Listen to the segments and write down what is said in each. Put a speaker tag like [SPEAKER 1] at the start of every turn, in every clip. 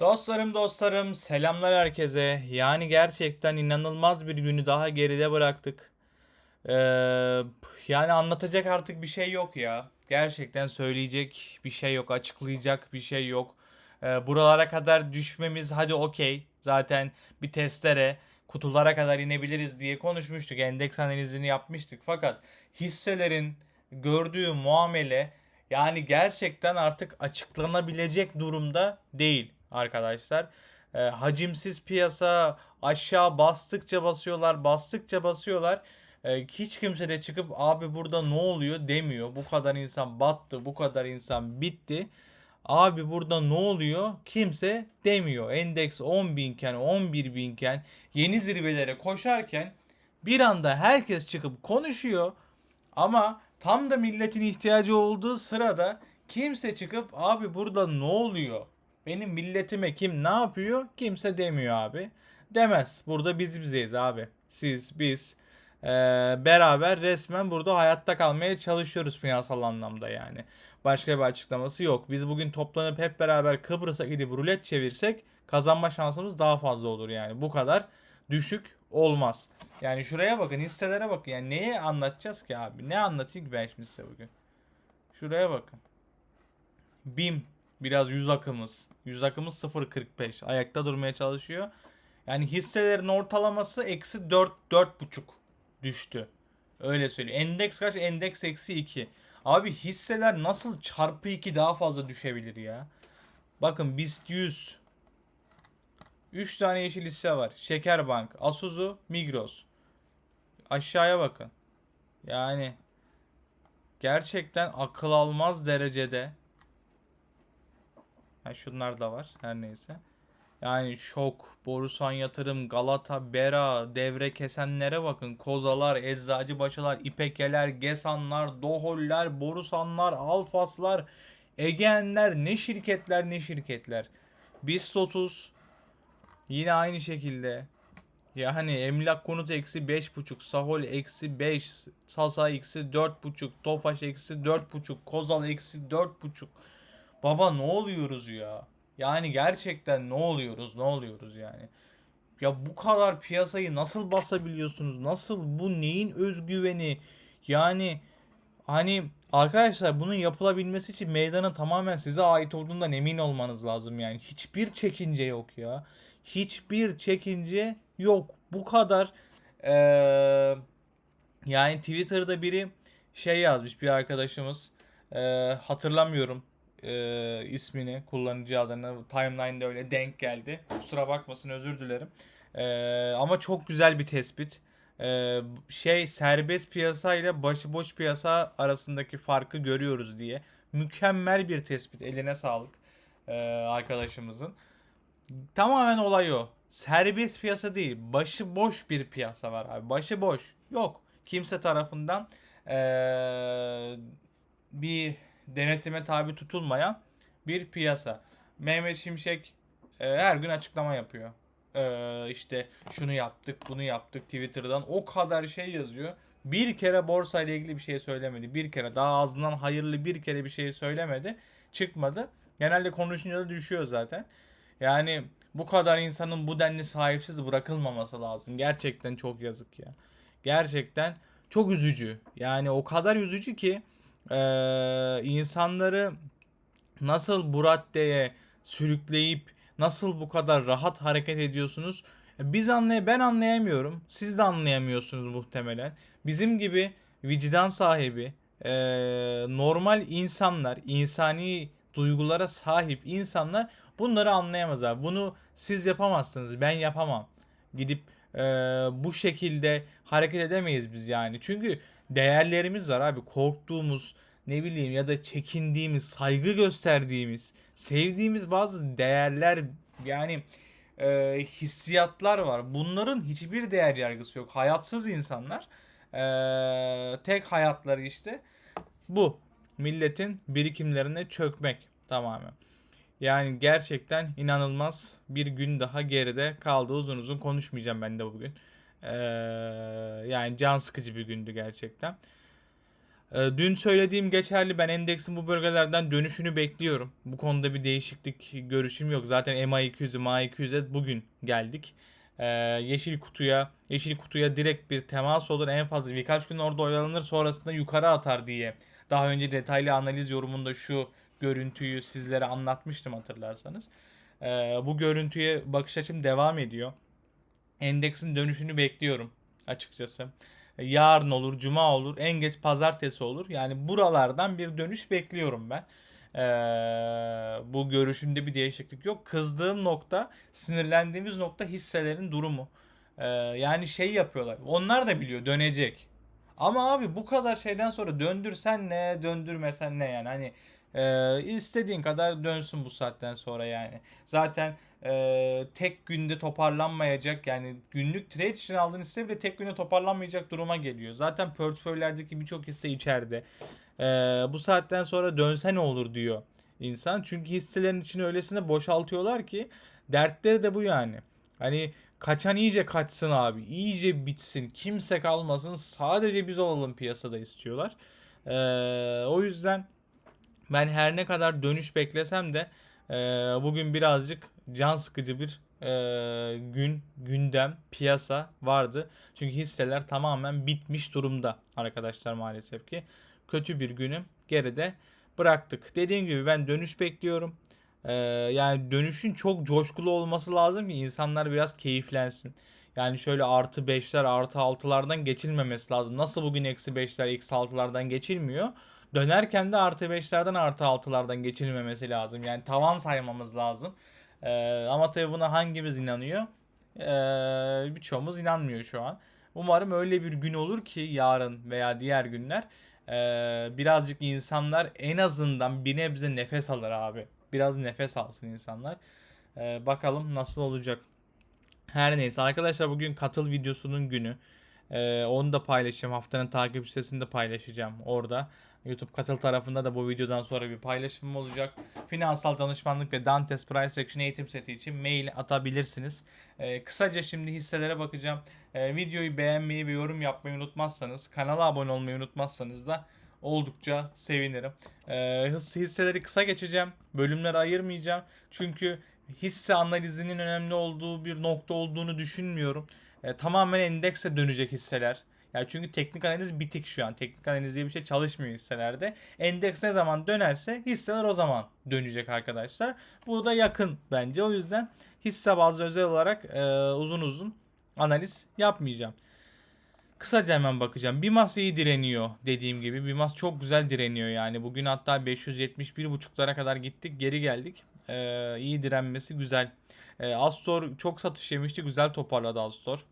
[SPEAKER 1] Dostlarım dostlarım selamlar herkese. Yani gerçekten inanılmaz bir günü daha geride bıraktık. Ee, yani anlatacak artık bir şey yok ya. Gerçekten söyleyecek bir şey yok, açıklayacak bir şey yok. Ee, buralara kadar düşmemiz hadi okey. Zaten bir testere kutulara kadar inebiliriz diye konuşmuştuk. Endeks analizini yapmıştık. Fakat hisselerin gördüğü muamele yani gerçekten artık açıklanabilecek durumda değil arkadaşlar. E, hacimsiz piyasa aşağı bastıkça basıyorlar, bastıkça basıyorlar. E, hiç kimse de çıkıp abi burada ne oluyor demiyor. Bu kadar insan battı, bu kadar insan bitti. Abi burada ne oluyor? Kimse demiyor. Endeks 10 binken, 11 binken, yeni zirvelere koşarken bir anda herkes çıkıp konuşuyor. Ama tam da milletin ihtiyacı olduğu sırada kimse çıkıp abi burada ne oluyor? Benim milletime kim ne yapıyor? Kimse demiyor abi. Demez. Burada biz bizeyiz abi. Siz, biz eee, beraber resmen burada hayatta kalmaya çalışıyoruz finansal anlamda yani. Başka bir açıklaması yok. Biz bugün toplanıp hep beraber Kıbrıs'a gidip rulet çevirsek kazanma şansımız daha fazla olur yani. Bu kadar düşük olmaz. Yani şuraya bakın hisselere bakın. Yani neye anlatacağız ki abi? Ne anlatayım ki ben şimdi size bugün? Şuraya bakın. BİM biraz yüz akımız. Yüz akımız 0.45. Ayakta durmaya çalışıyor. Yani hisselerin ortalaması eksi 4 4.5 düştü. Öyle söyleyeyim. Endeks kaç? Endeks eksi 2. Abi hisseler nasıl çarpı 2 daha fazla düşebilir ya? Bakın BIST 100 3 tane yeşil hisse var. Şekerbank, Asuzu, Migros. Aşağıya bakın. Yani gerçekten akıl almaz derecede. Ha şunlar da var her neyse. Yani şok, Borusan Yatırım, Galata, Bera, devre kesenlere bakın. Kozalar, Eczacıbaşılar, İpekeler, Gesanlar, Doholler, Borusanlar, Alfaslar, Egeenler ne şirketler ne şirketler. BIST 30 yine aynı şekilde. Yani emlak konut eksi 5.5, Sahol eksi 5, Sasa eksi 4.5, Tofaş eksi 4.5, Kozal eksi 4.5. Baba ne oluyoruz ya? Yani gerçekten ne oluyoruz ne oluyoruz yani? Ya bu kadar piyasayı nasıl basabiliyorsunuz? Nasıl bu neyin özgüveni? Yani hani arkadaşlar bunun yapılabilmesi için meydanın tamamen size ait olduğundan emin olmanız lazım yani. Hiçbir çekince yok ya. Hiçbir çekince yok. Bu kadar eee, yani Twitter'da biri şey yazmış bir arkadaşımız. Eee, hatırlamıyorum eee, ismini, kullanıcı adını. Timeline'da öyle denk geldi. Kusura bakmasın özür dilerim. Eee, ama çok güzel bir tespit. Eee, şey serbest piyasa ile başıboş piyasa arasındaki farkı görüyoruz diye. Mükemmel bir tespit. Eline sağlık eee, arkadaşımızın. Tamamen olay o. Serbest piyasa değil. Başıboş bir piyasa var abi. Başıboş. Yok. Kimse tarafından eee, bir denetime tabi tutulmayan bir piyasa. Mehmet Şimşek e, her gün açıklama yapıyor. E, işte şunu yaptık, bunu yaptık Twitter'dan o kadar şey yazıyor. Bir kere borsa ile ilgili bir şey söylemedi. Bir kere daha ağzından hayırlı bir kere bir şey söylemedi. Çıkmadı. Genelde konuşunca da düşüyor zaten. Yani bu kadar insanın bu denli sahipsiz bırakılmaması lazım. Gerçekten çok yazık ya. Gerçekten çok üzücü. Yani o kadar üzücü ki eee, insanları nasıl bu raddeye sürükleyip nasıl bu kadar rahat hareket ediyorsunuz? Biz anlay ben anlayamıyorum. Siz de anlayamıyorsunuz muhtemelen. Bizim gibi vicdan sahibi, eee, normal insanlar, insani duygulara sahip insanlar bunları anlayamaz abi. Bunu siz yapamazsınız. Ben yapamam. Gidip eee, bu şekilde hareket edemeyiz biz yani. Çünkü değerlerimiz var abi. Korktuğumuz, ne bileyim ya da çekindiğimiz, saygı gösterdiğimiz, sevdiğimiz bazı değerler yani e, hissiyatlar var. Bunların hiçbir değer yargısı yok. Hayatsız insanlar. E, tek hayatları işte bu. Milletin birikimlerine çökmek tamamen. Yani gerçekten inanılmaz bir gün daha geride kaldı. Uzun uzun konuşmayacağım ben de bugün. E, yani can sıkıcı bir gündü gerçekten. Ee, Dün söylediğim geçerli. Ben endeksin bu bölgelerden dönüşünü bekliyorum. Bu konuda bir değişiklik görüşüm yok. Zaten MA200'ü, MA200'e bugün geldik. Ee, yeşil kutuya, yeşil kutuya direkt bir temas olur. En fazla birkaç gün orada oyalanır sonrasında yukarı atar diye. Daha önce detaylı analiz yorumunda şu görüntüyü sizlere anlatmıştım hatırlarsanız. Ee, bu görüntüye bakış açım devam ediyor. Endeksin dönüşünü bekliyorum açıkçası. Yarın olur, cuma olur, en geç pazartesi olur. Yani buralardan bir dönüş bekliyorum ben. Ee, bu görüşümde bir değişiklik yok. Kızdığım nokta, sinirlendiğimiz nokta hisselerin durumu. Ee, yani şey yapıyorlar. Onlar da biliyor dönecek. Ama abi bu kadar şeyden sonra döndürsen ne, döndürmesen ne yani. Hani e, istediğin kadar dönsün bu saatten sonra yani. Zaten e, tek günde toparlanmayacak yani günlük trade için aldığın hisse bile tek günde toparlanmayacak duruma geliyor. Zaten portföylerdeki birçok hisse içeride. E, bu saatten sonra dönse ne olur diyor insan. Çünkü hisselerin içini öylesine boşaltıyorlar ki dertleri de bu yani. Hani kaçan iyice kaçsın abi. iyice bitsin. Kimse kalmasın. Sadece biz olalım piyasada istiyorlar. E, o yüzden ben her ne kadar dönüş beklesem de e, bugün birazcık can sıkıcı bir e, gün, gündem, piyasa vardı. Çünkü hisseler tamamen bitmiş durumda arkadaşlar maalesef ki. Kötü bir günü geride bıraktık. Dediğim gibi ben dönüş bekliyorum. E, yani dönüşün çok coşkulu olması lazım ki insanlar biraz keyiflensin. Yani şöyle artı 5'ler artı 6'lardan geçilmemesi lazım. Nasıl bugün eksi 5'ler eksi 6'lardan geçilmiyor. Dönerken de artı 5'lerden artı 6'lardan geçilmemesi lazım. Yani tavan saymamız lazım. Ee, ama tabii buna hangimiz inanıyor? Ee, birçoğumuz inanmıyor şu an. Umarım öyle bir gün olur ki yarın veya diğer günler ee, birazcık insanlar en azından bir nebze nefes alır abi. Biraz nefes alsın insanlar. Ee, bakalım nasıl olacak. Her neyse arkadaşlar bugün katıl videosunun günü. Ee, onu da paylaşacağım. Haftanın takip listesini de paylaşacağım orada. YouTube katıl tarafında da bu videodan sonra bir paylaşımım olacak. Finansal danışmanlık ve Dantes Price Action eğitim seti için mail atabilirsiniz. Ee, kısaca şimdi hisselere bakacağım. Ee, videoyu beğenmeyi ve yorum yapmayı unutmazsanız, kanala abone olmayı unutmazsanız da oldukça sevinirim. Ee, hisseleri kısa geçeceğim. Bölümlere ayırmayacağım. Çünkü hisse analizinin önemli olduğu bir nokta olduğunu düşünmüyorum. E, tamamen endekse dönecek hisseler. Yani çünkü teknik analiz bitik şu an. Teknik analiz diye bir şey çalışmıyor hisselerde. Endeks ne zaman dönerse hisseler o zaman dönecek arkadaşlar. Bu da yakın bence. O yüzden hisse bazlı özel olarak e, uzun uzun analiz yapmayacağım. Kısaca hemen bakacağım. Bimas iyi direniyor dediğim gibi. Bimas çok güzel direniyor yani. Bugün hatta 571.5'lara kadar gittik. Geri geldik. Ee, iyi direnmesi güzel. Ee, Astor çok satış yemişti. Güzel toparladı Astor.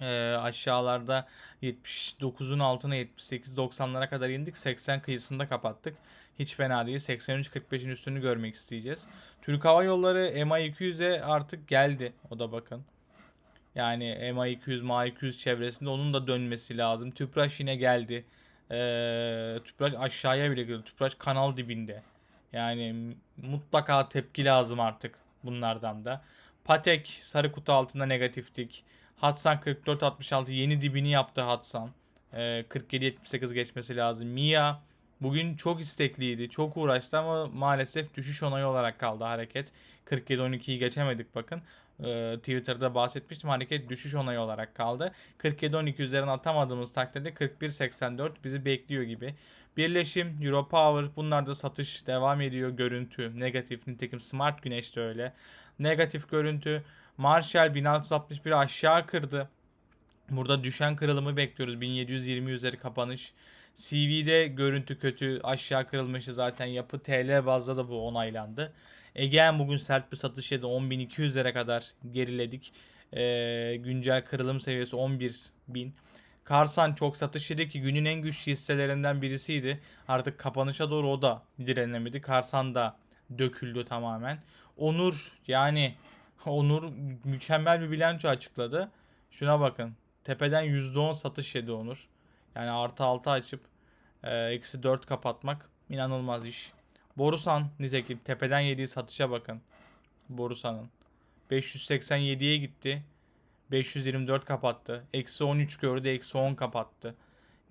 [SPEAKER 1] Ee, aşağılarda 79'un altına 78-90'lara kadar indik. 80 kıyısında kapattık. Hiç fena değil. 83-45'in üstünü görmek isteyeceğiz. Türk Hava Yolları MA200'e artık geldi. O da bakın. Yani MA200, MA200 çevresinde onun da dönmesi lazım. Tüpraş yine geldi. Ee, Tüpraş aşağıya bile girdi. Tüpraş kanal dibinde. Yani mutlaka tepki lazım artık bunlardan da. Patek sarı kutu altında negatiftik. Hatsan 44-66 yeni dibini yaptı Hatsan. Ee, 47-78 geçmesi lazım. Mia bugün çok istekliydi. Çok uğraştı ama maalesef düşüş onayı olarak kaldı hareket. 47-12'yi geçemedik bakın. Ee, Twitter'da bahsetmiştim. Hareket düşüş onayı olarak kaldı. 47-12 üzerine atamadığımız takdirde 41-84 bizi bekliyor gibi. Birleşim, Europower bunlarda satış devam ediyor. Görüntü negatif. Nitekim Smart Güneş de öyle. Negatif görüntü. Marshall 1661 aşağı kırdı. Burada düşen kırılımı bekliyoruz. 1720 üzeri kapanış. CV'de görüntü kötü. Aşağı kırılmıştı zaten. Yapı TL bazda da bu onaylandı. Egean bugün sert bir satış yedi. 10.200'lere kadar geriledik. Ee, güncel kırılım seviyesi 11.000. Karsan çok satış yedi ki günün en güçlü hisselerinden birisiydi. Artık kapanışa doğru o da direnemedi. Karsan da döküldü tamamen. Onur yani Onur mükemmel bir bilanço açıkladı. Şuna bakın. Tepeden %10 satış yedi Onur. Yani artı 6 açıp e, eksi 4 kapatmak inanılmaz iş. Borusan nitekim tepeden yediği satışa bakın. Borusan'ın. 587'ye gitti. 524 kapattı. Eksi 13 gördü. Eksi 10 kapattı.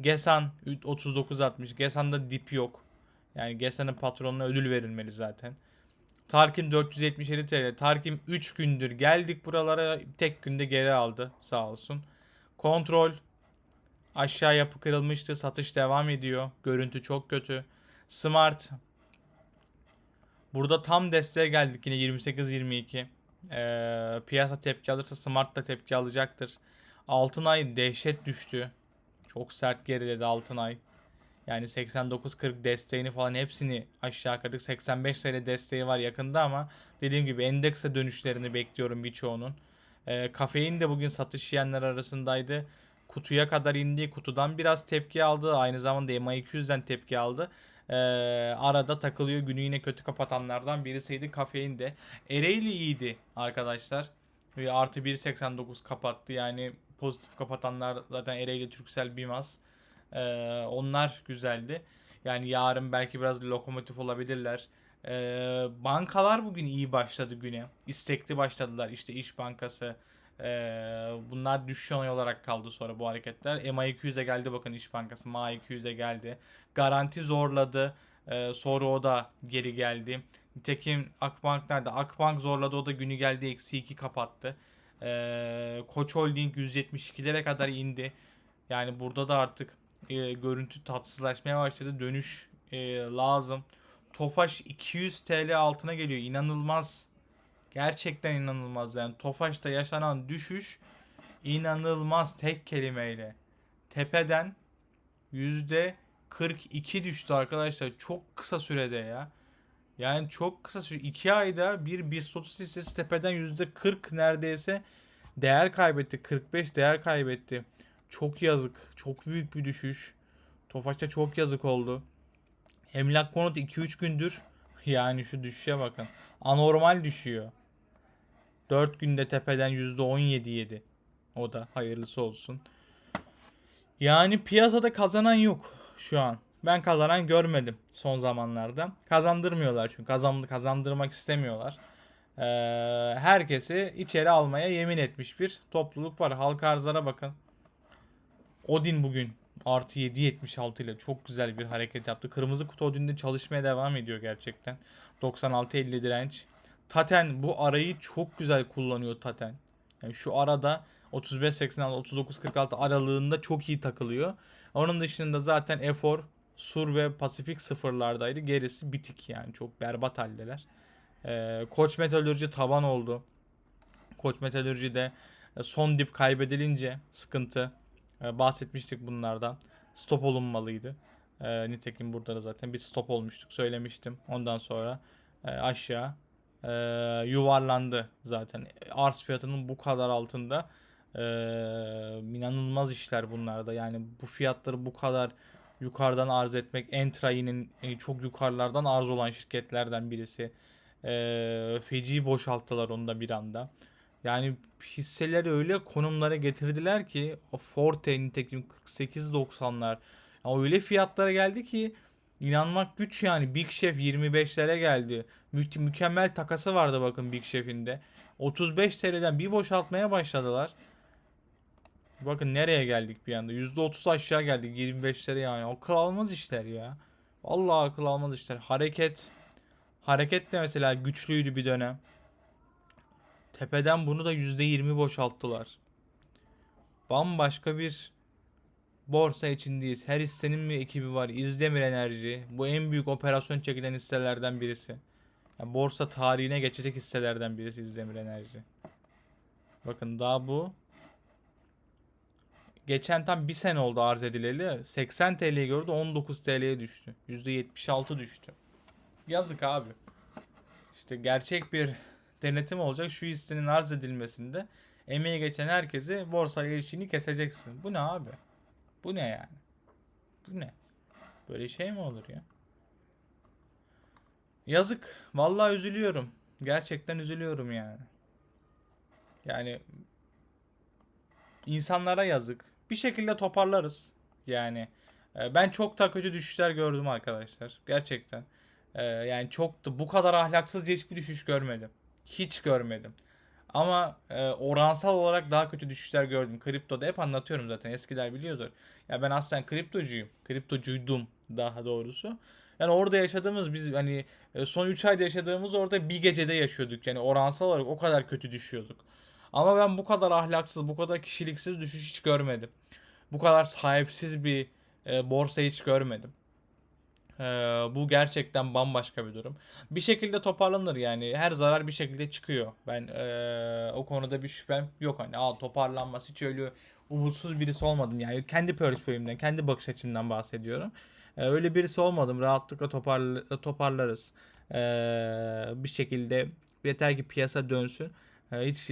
[SPEAKER 1] Gesan 39.60. Gesan'da dip yok. Yani Gesan'ın patronuna ödül verilmeli zaten. Tarkim 477 TL. Tarkim 3 gündür geldik buralara tek günde geri aldı sağ olsun. Kontrol aşağı yapı kırılmıştı. Satış devam ediyor. Görüntü çok kötü. Smart Burada tam desteğe geldik yine 28-22. Ee, piyasa tepki alırsa Smart da tepki alacaktır. Altınay dehşet düştü. Çok sert geriledi Altınay. Yani 89-40 desteğini falan hepsini aşağı kırdık. 85 TL desteği var yakında ama dediğim gibi endekse dönüşlerini bekliyorum birçoğunun. Ee, kafein de bugün satış yiyenler arasındaydı. Kutuya kadar indi. Kutudan biraz tepki aldı. Aynı zamanda MA200'den tepki aldı. Ee, arada takılıyor. Günü yine kötü kapatanlardan birisiydi. Kafein de. Ereğli iyiydi arkadaşlar. Ve artı 1.89 kapattı. Yani pozitif kapatanlar zaten Ereğli, Türksel, Bimaz. Ee, onlar güzeldi. Yani yarın belki biraz lokomotif olabilirler. Ee, bankalar bugün iyi başladı güne. İstekli başladılar. İşte İş Bankası. Ee, bunlar düşüş onay olarak kaldı sonra bu hareketler. MA200'e geldi bakın İş Bankası. MA200'e geldi. Garanti zorladı. Ee, sonra o da geri geldi. Nitekim Akbank nerede? Akbank zorladı o da günü geldi eksi 2 kapattı. Ee, Koç Holding 172'lere kadar indi. Yani burada da artık e, görüntü tatsızlaşmaya başladı. Dönüş e, lazım. Tofaş 200 TL altına geliyor. İnanılmaz. Gerçekten inanılmaz yani. Tofaş'ta yaşanan düşüş inanılmaz tek kelimeyle. Tepeden yüzde 42 düştü arkadaşlar. Çok kısa sürede ya. Yani çok kısa süre 2 ayda bir BIST 30 hissesi tepeden yüzde 40 neredeyse değer kaybetti. 45 değer kaybetti. Çok yazık. Çok büyük bir düşüş. Tofaş'ta çok yazık oldu. Emlak konut 2-3 gündür yani şu düşüşe bakın. Anormal düşüyor. 4 günde tepeden %17 yedi. O da hayırlısı olsun. Yani piyasada kazanan yok şu an. Ben kazanan görmedim son zamanlarda. Kazandırmıyorlar çünkü kazan, kazandırmak istemiyorlar. Ee, herkesi içeri almaya yemin etmiş bir topluluk var. Halka arzlara bakın. Odin bugün artı 7.76 ile çok güzel bir hareket yaptı. Kırmızı kutu Odin'de çalışmaya devam ediyor gerçekten. 96.50 direnç. Taten bu arayı çok güzel kullanıyor Taten. Yani şu arada 35.86 39.46 aralığında çok iyi takılıyor. Onun dışında zaten Efor, Sur ve Pasifik sıfırlardaydı. Gerisi bitik yani çok berbat haldeler. Ee, Koç Metalürji taban oldu. Koç Metalürji de e, son dip kaybedilince sıkıntı. Ee, bahsetmiştik bunlardan. Stop olunmalıydı. Ee, nitekim burada da zaten bir stop olmuştuk söylemiştim. Ondan sonra e, aşağı e, yuvarlandı zaten. Arz fiyatının bu kadar altında e, inanılmaz işler bunlarda. Yani bu fiyatları bu kadar yukarıdan arz etmek Entrai'nin e, çok yukarılardan arz olan şirketlerden birisi. E, feci boşalttılar onu da bir anda. Yani hisseleri öyle konumlara getirdiler ki o Forte nitekim 48.90'lar. Ya öyle fiyatlara geldi ki inanmak güç yani. Big Chef 25'lere geldi. Mü- mükemmel takası vardı bakın Big Chef'in de. 35 TL'den bir boşaltmaya başladılar. Bakın nereye geldik bir anda. %30 aşağı geldik 25'lere yani. Akıl almaz işler ya. Vallahi akıl almaz işler. Hareket hareket de mesela güçlüydü bir dönem. Tepeden bunu da %20 boşalttılar. Bambaşka bir borsa içindeyiz. Her hissenin bir ekibi var. İzdemir Enerji. Bu en büyük operasyon çekilen hisselerden birisi. Yani borsa tarihine geçecek hisselerden birisi İzdemir Enerji. Bakın daha bu geçen tam bir sene oldu arz edileli. 80 TL'yi gördü 19 TL'ye düştü. %76 düştü. Yazık abi. İşte gerçek bir denetim olacak. Şu hissenin arz edilmesinde emeği geçen herkesi borsaya erişimini keseceksin. Bu ne abi? Bu ne yani? Bu ne? Böyle şey mi olur ya? Yazık. Vallahi üzülüyorum. Gerçekten üzülüyorum yani. Yani insanlara yazık. Bir şekilde toparlarız. Yani e, ben çok da kötü düşüşler gördüm arkadaşlar. Gerçekten. E, yani çok da bu kadar ahlaksızca hiçbir düşüş görmedim. Hiç görmedim. Ama e, oransal olarak daha kötü düşüşler gördüm. Kriptoda hep anlatıyorum zaten. Eskiler biliyordur. Ya ben aslen kriptocuyum. Kriptocuydum daha doğrusu. Yani orada yaşadığımız biz hani e, son 3 ayda yaşadığımız orada bir gecede yaşıyorduk. Yani oransal olarak o kadar kötü düşüyorduk. Ama ben bu kadar ahlaksız, bu kadar kişiliksiz düşüş hiç görmedim. Bu kadar sahipsiz bir e, borsa hiç görmedim. Ee, bu gerçekten bambaşka bir durum. Bir şekilde toparlanır yani. Her zarar bir şekilde çıkıyor. Ben ee, o konuda bir şüphem yok. Hani Aa, toparlanması hiç öyle umutsuz birisi olmadım. Yani kendi portföyümden, kendi bakış açımdan bahsediyorum. Ee, öyle birisi olmadım. Rahatlıkla toparla, toparlarız. Ee, bir şekilde yeter ki piyasa dönsün. Ee, hiç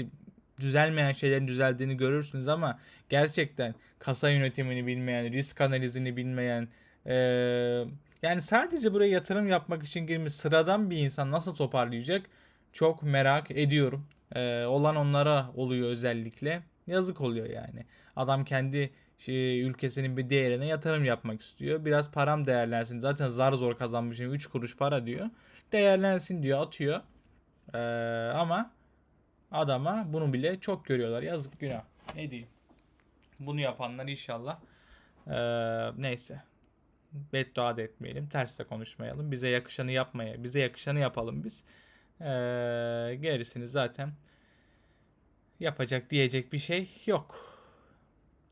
[SPEAKER 1] düzelmeyen şeylerin düzeldiğini görürsünüz ama gerçekten kasa yönetimini bilmeyen, risk analizini bilmeyen, ee, yani sadece buraya yatırım yapmak için girmiş sıradan bir insan nasıl toparlayacak çok merak ediyorum. Ee, olan onlara oluyor özellikle. Yazık oluyor yani. Adam kendi şey, ülkesinin bir değerine yatırım yapmak istiyor. Biraz param değerlensin. Zaten zar zor kazanmışım 3 kuruş para diyor. Değerlensin diyor atıyor. Ee, ama adama bunu bile çok görüyorlar. Yazık günah. Ne diyeyim. Bunu yapanlar inşallah. Ee, neyse beddua da etmeyelim. Ters de konuşmayalım. Bize yakışanı yapmaya, bize yakışanı yapalım biz. Ee, gerisini zaten yapacak diyecek bir şey yok.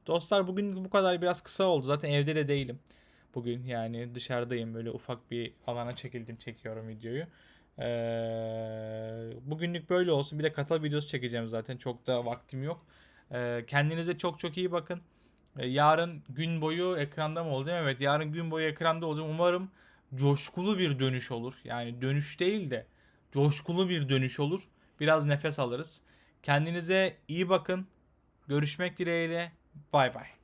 [SPEAKER 1] Dostlar bugün bu kadar biraz kısa oldu. Zaten evde de değilim. Bugün yani dışarıdayım. Böyle ufak bir alana çekildim çekiyorum videoyu. Ee, bugünlük böyle olsun. Bir de katıl videosu çekeceğim zaten. Çok da vaktim yok. Ee, kendinize çok çok iyi bakın. E, Yarın gün boyu ekranda mı olacağım? Evet yarın gün boyu ekranda olacağım. Umarım coşkulu bir dönüş olur. Yani dönüş değil de coşkulu bir dönüş olur. Biraz nefes alırız. Kendinize iyi bakın. Görüşmek dileğiyle. Bay bay.